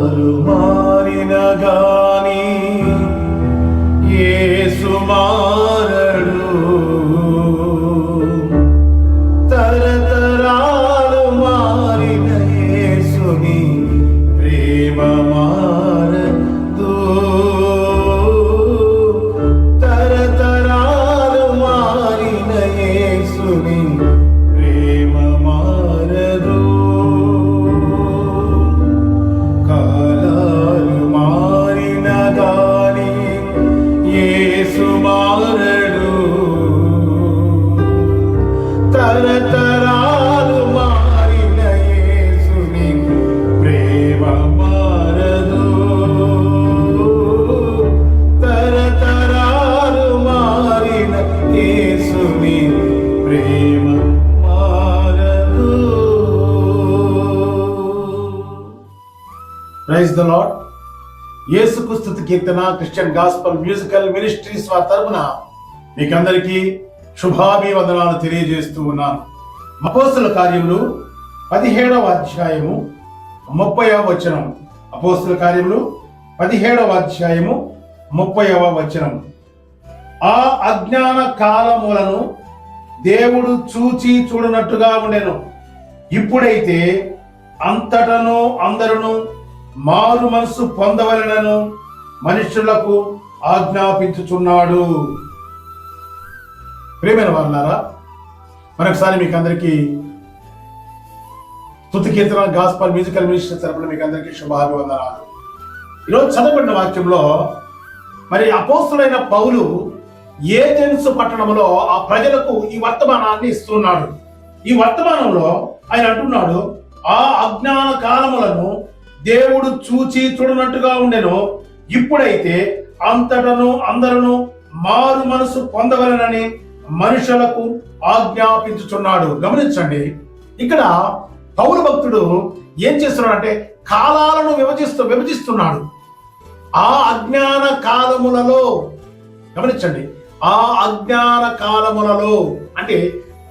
కాలాలు మారిన గాని యేసు ప్రైజ్ ద లాడ్ యేసుక్రీస్తు Keerthana Christian gospel musical ministries వారి తరపున మీకందరికీ శుభాభివందనాలు తెలియజేస్తూ ఉన్నాను. అపోస్తుల కార్యములు పదిహేడవ అధ్యాయము ముప్పైవ వచనం. అపోస్తుల కార్యములు పదిహేడవ అధ్యాయము ముప్పైవ వచనం. ఆ అజ్ఞాన కాలములను దేవుడు చూచి చూడనట్టుగా ఉండెను. ఇప్పుడైతే అంతటను అందరును మారు మనసు పొందవలనను మనుషులకు ఆజ్ఞాపించుచున్నాడు. ప్రేమైన వారులారా మరొకసారి మీకు అందరికీ తుతి కీర్తన గాస్పల్ మ్యూజికల్ మినిస్టర్ తరపున మీకు అందరికీ శుభాభివందనాలు. ఈరోజు చదవబడిన వాక్యంలో మరి అపోస్తులైన పౌలు ఏథెన్స్ పట్టణంలో ఆ ప్రజలకు ఈ వర్తమానాన్ని ఇస్తున్నాడు. ఈ వర్తమానంలో ఆయన అంటున్నాడు ఆ అజ్ఞాన కాలములను దేవుడు చూచి చూడనట్టుగా ఉండెను ఇప్పుడైతే అంతటను అందరను మారు మనసు పొందగలనని మనుషులకు ఆజ్ఞాపించుచున్నాడు. గమనించండి ఇక్కడ పౌరు భక్తుడు ఏం చేస్తున్నాడంటే కాలాలను విభజిస్తూ విభజిస్తున్నాడు. ఆ అజ్ఞాన కాలములలో గమనించండి ఆ అజ్ఞాన కాలములలో అంటే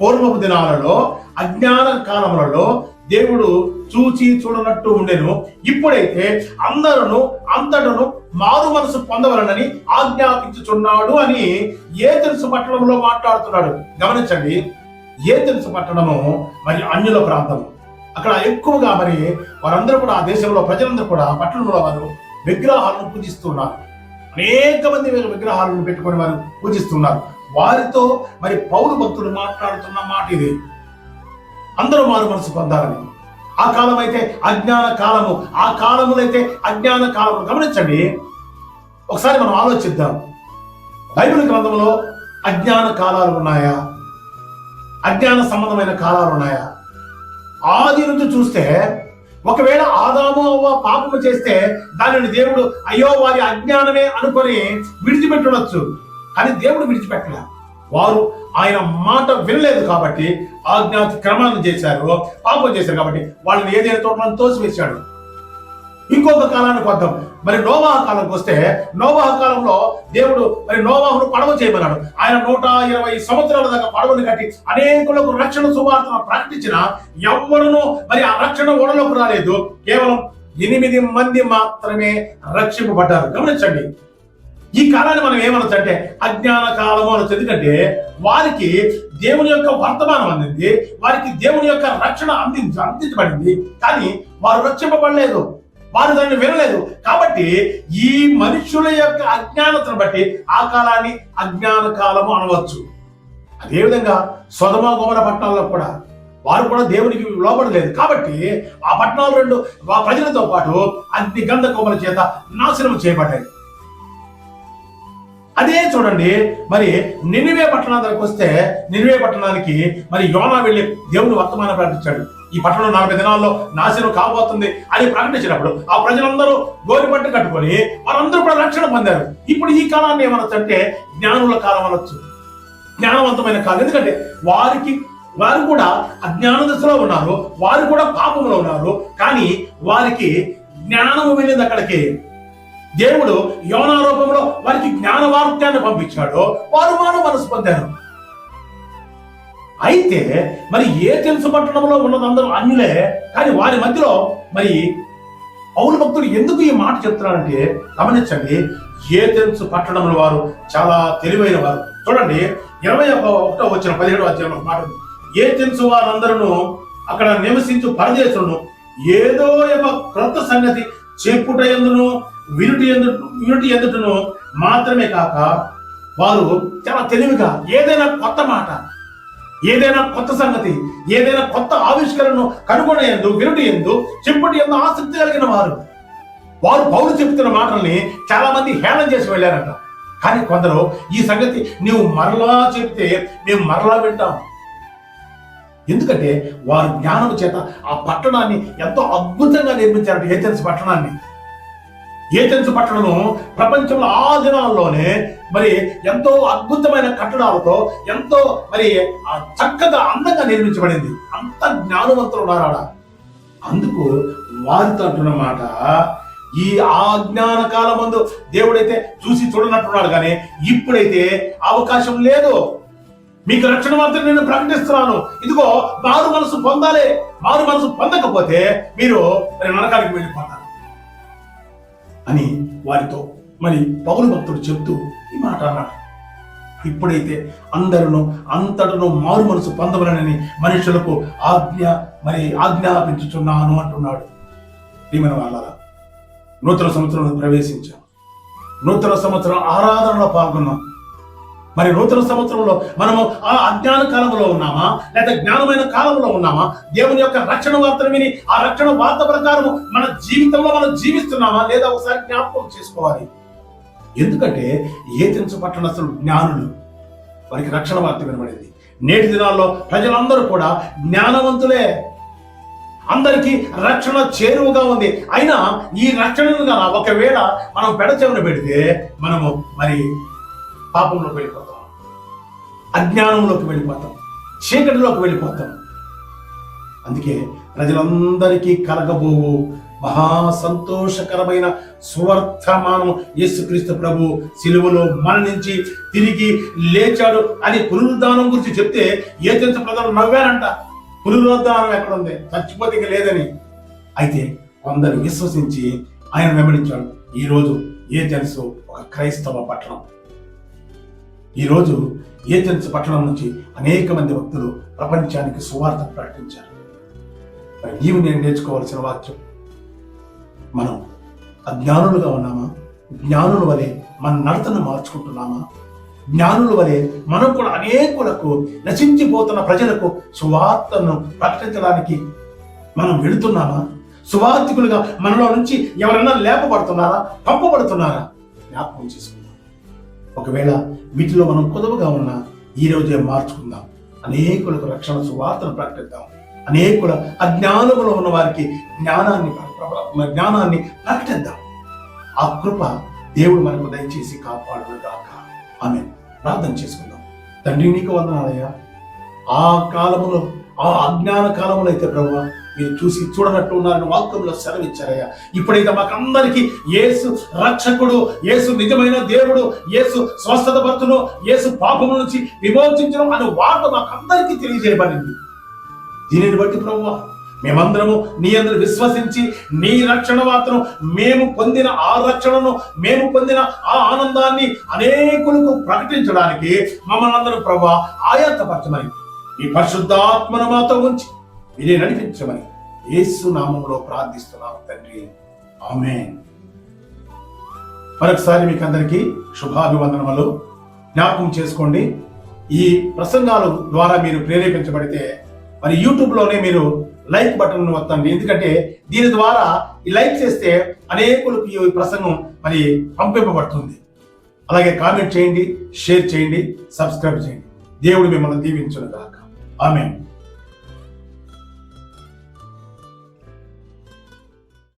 పూర్వపు దినాలలో అజ్ఞాన కాలములలో దేవుడు చూచి చూడనట్టు ఉండెను. ఇప్పుడైతే అందరును అంతటను మారు మనసు పొందవలనని ఆజ్ఞాపించుచున్నాడు అని ఏ తెలుసు పట్టణంలో మాట్లాడుతున్నాడు. గమనించండి ఏ తెలుసు పట్టణము మరి అన్యుల ప్రాంతం. అక్కడ ఎక్కువగా మరి వారందరూ కూడా ఆ దేశంలో ప్రజలందరూ కూడా పట్టణంలో వారు విగ్రహాలను పూజిస్తున్నారు. అనేక మంది విగ్రహాలను పెట్టుకొని వారు పూజిస్తున్నారు. వారితో మరి పౌరు భక్తులు మాట్లాడుతున్న మాట ఇది. అందరూ మారు మనసు పొందాలని. ఆ కాలం అయితే అజ్ఞాన కాలము. ఆ కాలములైతే అజ్ఞాన కాలము. గమనించండి. ఒకసారి మనం ఆలోచిద్దాం. బైబిల్ గ్రంథంలో అజ్ఞాన కాలాలు ఉన్నాయా? అజ్ఞాన సంబంధమైన కాలాలు ఉన్నాయా? ఆది నుంచి చూస్తే ఒకవేళ ఆదాము అవ్వ పాపము చేస్తే దానిని దేవుడు అయ్యో వారి అజ్ఞానమే అనుకొని విడిచిపెట్టవచ్చు కానీ దేవుడు విడిచిపెట్టలే. వారు ఆయన మాట వినలేదు కాబట్టి ఆజ్ఞాతి క్రమాన్ని చేశారు పాపం చేశారు కాబట్టి వాళ్ళని ఏదైనా తోటలను తోసివేశాడు. ఇంకొక కాలానికి వద్దాం. మరి నోవాహ కాలంకి వస్తే నోవాహ కాలంలో దేవుడు మరి నోవాహును పడవ చేయమన్నాడు. ఆయన నూట ఇరవై సంవత్సరాల దాకా పడవను కట్టి అనేకులకు రక్షణ సువార్తను ప్రకటించిన ఎవరునూ మరి ఆ రక్షణ ఓడలోకి రాలేదు. కేవలం ఎనిమిది మంది మాత్రమే రక్షింపబడ్డారు. గమనించండి. ఈ కాలాన్ని మనం ఏమనొచ్చు అంటే అజ్ఞాన కాలము అనొచ్చు. ఎందుకంటే వారికి దేవుని యొక్క వర్తమానం అందింది వారికి దేవుని యొక్క రక్షణ అందించ అందించబడింది. కానీ వారు రక్షింపబడలేదు వారు దాన్ని వినలేదు. కాబట్టి ఈ మనుషుల యొక్క అజ్ఞానతను బట్టి ఆ కాలాన్ని అజ్ఞాన కాలము అనవచ్చు. అదేవిధంగా సొదమ గోమర పట్టణాల్లో కూడా వారు కూడా దేవునికి లోబడలేదు. కాబట్టి ఆ పట్టణాలు రెండు ఆ ప్రజలతో పాటు అగ్ని గంధ కోమల చేత నాశనం చేయబడ్డాయి. అదే చూడండి మరి నినివే దగ్గరకు వస్తే నినివే పట్టణానికి మరి యోనా వెళ్ళి దేవుని వర్తమానం ప్రకటించాడు ఈ పట్టణం నలభై దినాల్లో నాశనం కాబోతుంది అని ప్రకటించినప్పుడు ఆ ప్రజలందరూ గోరిపట్టు కట్టుకొని వారందరూ కూడా రక్షణ పొందారు. ఇప్పుడు ఈ కాలాన్ని ఏమనొచ్చు అంటే జ్ఞానుల కాలం అనొచ్చు. జ్ఞానవంతమైన కాలం. ఎందుకంటే వారికి వారు కూడా అజ్ఞాన దశలో ఉన్నారు వారు కూడా పాపంలో ఉన్నారు కానీ వారికి జ్ఞానము వెళ్ళింది అక్కడికి. దేవుడు యోనా రూపంలో వారికి జ్ఞాన వాక్యాన్ని పంపించాడో. వారు మానవ మనసు పొందారు. అయితే మరి ఏ తెలుసు పట్టణంలో ఉన్నదందరూ అన్యులే? కానీ వారి మధ్యలో మరి పౌరు భక్తుడు ఎందుకు ఈ మాట చెప్తున్నారంటే గమనించండి ఏ తెలుసు పట్టణంలో వారు చాలా తెలివైన వారు. చూడండి ఇరవై ఒకటో వచ్చిన పదిహేడు అధ్యాయం మాట ఏ తెలుసు వారందరూ అక్కడ నివసించు పరదేశులను ఏదో ఒక క్రొత్త సంగతి చెప్పుట ఎందును వినుటి ఎందు వినుటి ఎందుటను మాత్రమే కాక వారు చాలా తెలివిగా ఏదైనా కొత్త మాట ఏదైనా కొత్త సంగతి ఏదైనా కొత్త ఆవిష్కరణను కనుగొనే ఎందు వినుటి ఎందు చెప్పుటి ఎందు ఆసక్తి కలిగిన వారు. వారు పౌరులు చెప్తున్న మాటల్ని చాలా మంది హేళన చేసి వెళ్ళారంట. కానీ కొందరు ఈ సంగతి నీవు మరలా చెప్తే మేము మరలా వింటాం. ఎందుకంటే వారు జ్ఞానం చేత ఆ పట్టణాన్ని ఎంతో అద్భుతంగా నిర్మించారట ఏథెన్స్ పట్టణాన్ని. ఏథెన్స్ పట్టణము ప్రపంచంలో ఆ దినాల్లోనే మరి ఎంతో అద్భుతమైన కట్టడాలతో ఎంతో మరి చక్కగా అందంగా నిర్మించబడింది. అంత జ్ఞానవంతులు ఉన్నారు అందుకు వారితో అంటున్నమాట ఈ ఆజ్ఞాన కాలం ముందు దేవుడైతే చూసి చూడనట్టున్నాడు కానీ ఇప్పుడైతే అవకాశం లేదు. మీకు రక్షణ మాత్రం నేను ప్రకటిస్తున్నాను. ఇదిగో మారు మనసు పొందాలి. మారు మనసు పొందకపోతే మీరు మరి నరకానికి వెళ్ళిపోతారు. అని వారితో మరి పౌరు భక్తుడు చెప్తూ ఈ మాట అన్నాడు. ఇప్పుడైతే అందరూ అంతటను మారు మనసు పొందవలనని మనుషులకు ఆజ్ఞ మరి ఆజ్ఞాపించుచున్నాను అంటున్నాడు. ప్రియమైన వాళ్ళ నూతన సంవత్సరంలో ప్రవేశించాం. నూతన సంవత్సరం ఆరాధనలో పాల్గొన్నాం. మరి నూతన సంవత్సరంలో మనము ఆ అజ్ఞాన కాలంలో ఉన్నామా? లేదా జ్ఞానమైన కాలంలో ఉన్నామా? దేవుని యొక్క రక్షణ వార్తను విని ఆ రక్షణ వార్త ప్రకారం మన జీవితంలో మనం జీవిస్తున్నామా? లేదా ఒకసారి జ్ఞాపకం చేసుకోవాలి. ఎందుకంటే ఏ తెలుసు పట్టణస్తులు జ్ఞానులు. వారికి రక్షణ వార్త వినబడింది. నేటి దినాల్లో ప్రజలందరూ కూడా జ్ఞానవంతులే. అందరికీ రక్షణ చేరువగా ఉంది. అయినా ఈ రక్షణను గల ఒకవేళ మనం పెడచెవిన పెడితే మనము మరి పాపంలో వెళ్ళిపోతాం అజ్ఞానంలోకి వెళ్ళిపోతాం. చీకటిలోకి వెళ్ళిపోతాం. అందుకే ప్రజలందరికీ కలగబోవు మహా సంతోషకరమైన సువర్తమానం యేసుక్రీస్తు ప్రభు సిలువలో మరణించి తిరిగి లేచాడు అని పునరుద్ధానం గురించి చెప్తే ఏ తెలుసు ప్రజలు నవ్వారంట? పునరుద్ధానం ఎక్కడుంది? చచ్చిపోతే లేదని. అయితే కొందరు విశ్వసించి ఆయన వెంబడించాడు ఈ రోజు ఏ తెలుసు ఒక క్రైస్తవ పట్టణం. ఈరోజు ఏథెన్స్ పట్టణం నుంచి అనేక మంది భక్తులు ప్రపంచానికి సువార్త ప్రకటించారు. మరి నీవు నేను నేర్చుకోవాల్సిన వాక్యం. మనం అజ్ఞానులుగా ఉన్నామా? జ్ఞానుల వలె మన నడతను మార్చుకుంటున్నామా? జ్ఞానుల వలె మనం కూడా అనేకులకు నశించిపోతున్న ప్రజలకు సువార్తను ప్రకటించడానికి మనం వెళుతున్నామా? సువార్థికులుగా మనలో నుంచి ఎవరైనా లేపబడుతున్నారా? పంపబడుతున్నారా? జ్ఞాపకం చేసుకుందాం. ఒకవేళ వీటిలో మనం కొదవగా ఉన్న ఈ రోజే మార్చుకుందాం. అనేకులకు రక్షణ సువార్తను ప్రకటిద్దాం. అనేకుల అజ్ఞానములో ఉన్న వారికి జ్ఞానాన్ని జ్ఞానాన్ని ప్రకటిద్దాం. ఆ కృప దేవుడు మనకు దయచేసి కాపాడుగాక. ఆమె ప్రార్థన చేసుకుందాం. తండ్రి నీకు వందనాలయ్యా. ఆ కాలములో ఆ అజ్ఞాన కాలంలో అయితే ప్రభు మీరు చూసి చూడనట్టు ఉన్నారని వాక్యంలో సెలవిచ్చారయ్యా. ఇప్పుడైతే మాకందరికి యేసు రక్షకుడు యేసు నిజమైన దేవుడు యేసు స్వస్థత భర్తను యేసు పాపము నుంచి విమోచించడం అనే వార్త మాకందరికీ తెలియజేయబడింది. దీనిని బట్టి ప్రభు మేమందరము నీ అందరు విశ్వసించి నీ రక్షణ వార్తను మేము పొందిన ఆ రక్షణను మేము పొందిన ఆ ఆనందాన్ని అనేకులకు ప్రకటించడానికి మమ్మల్ని అందరూ ప్రభు ఆయాతపరచమని ఈ పరిశుద్ధాత్మను మాతో ఉంచి మీరే నడిపించమని. యేసు నామంలో ప్రార్థిస్తున్నాము తండ్రి. ఆమె మరొకసారి మీకు అందరికీ శుభాభివందనములు. జ్ఞాపకం చేసుకోండి ఈ ప్రసంగాల ద్వారా మీరు ప్రేరేపించబడితే మరి యూట్యూబ్లోనే మీరు లైక్ బటన్ వత్తండి ఎందుకంటే దీని ద్వారా ఈ లైక్ చేస్తే అనేకులకు ఈ ప్రసంగం మరి పంపింపబడుతుంది. అలాగే కామెంట్ చేయండి షేర్ చేయండి సబ్స్క్రైబ్ చేయండి. దేవుడు మిమ్మల్ని దీవించును గాక ఆమె